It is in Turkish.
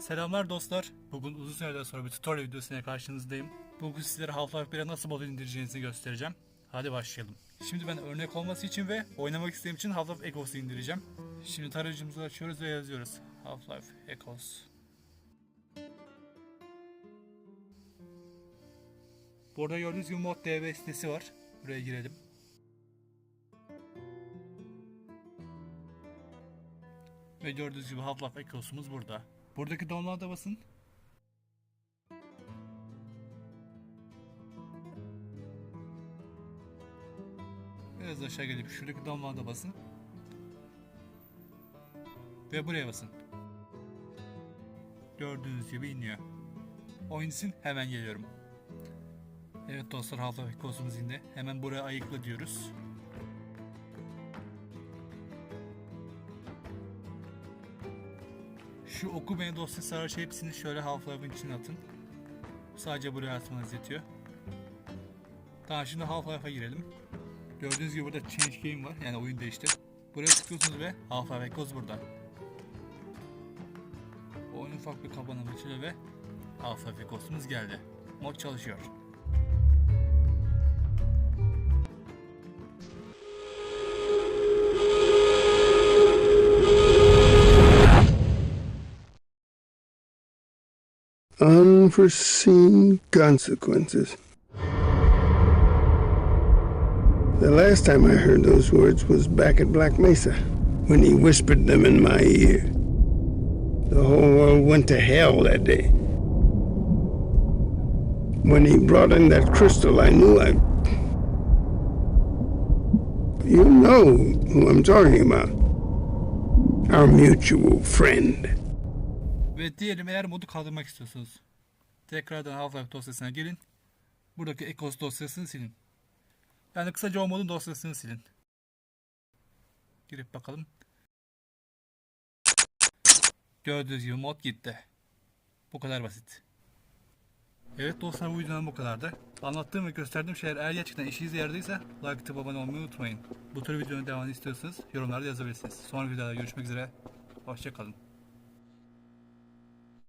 Selamlar dostlar. Bugün uzun süreden sonra bir tutorial videosuyla karşınızdayım. Bugün sizlere Half-Life 1'e nasıl mod indireceğinizi göstereceğim. Hadi başlayalım. Şimdi ben örnek olması için ve oynamak istediğim için Half-Life Echoes'u indireceğim. Şimdi tarayıcımızı açıyoruz ve yazıyoruz. Half-Life Echoes. Burada gördüğünüz gibi mod DB sitesi var. Buraya girelim. Ve gördüğünüz gibi Half-Life Echoes'umuz burada. Buradaki download'a basın. Biraz aşağı gelip şuradaki download'a basın. Ve buraya basın. Gördüğünüz gibi iniyor. Oyun için hemen geliyorum. Evet dostlar Half-Life Echoes'umuz indi. Hemen buraya ayıkla diyoruz. Şu oku beni dosya sarıç hepsini şöyle Half-Life'ın içine atın. Sadece buraya atmanız yetiyor. Tamam şimdi Half-Life'a girelim. Gördüğünüz gibi burada Change Game var. Yani oyun değişti. Buraya tıklıyorsunuz ve Half-Life Echoes burada. Oyun ufak bir kapanım açılıyor ve Half-Life Echoes'umuz geldi. Mod çalışıyor. Unforeseen consequences. The last time I heard those words was back at Black Mesa, when he whispered them in my ear. The whole world went to hell that day. When he brought in that crystal, I knew I. You know who I'm talking about. Our mutual friend. Ve diyelim eğer modu kaldırmak istiyorsunuz. Tekrardan Half-Life dosyasına gelin. Buradaki Echoes dosyasını silin. Yani kısaca o modun dosyasını silin. Girip bakalım. Gördüğünüz gibi mod gitti. Bu kadar basit. Evet dostlar bu videodan bu kadardı. Anlattığım ve gösterdiğim şeyler eğer gerçekten işinize yaradıysa like atıp abone olmayı unutmayın. Bu tür videonun devamını istiyorsanız yorumlarda yazabilirsiniz. Sonraki videoda görüşmek üzere. Hoşçakalın.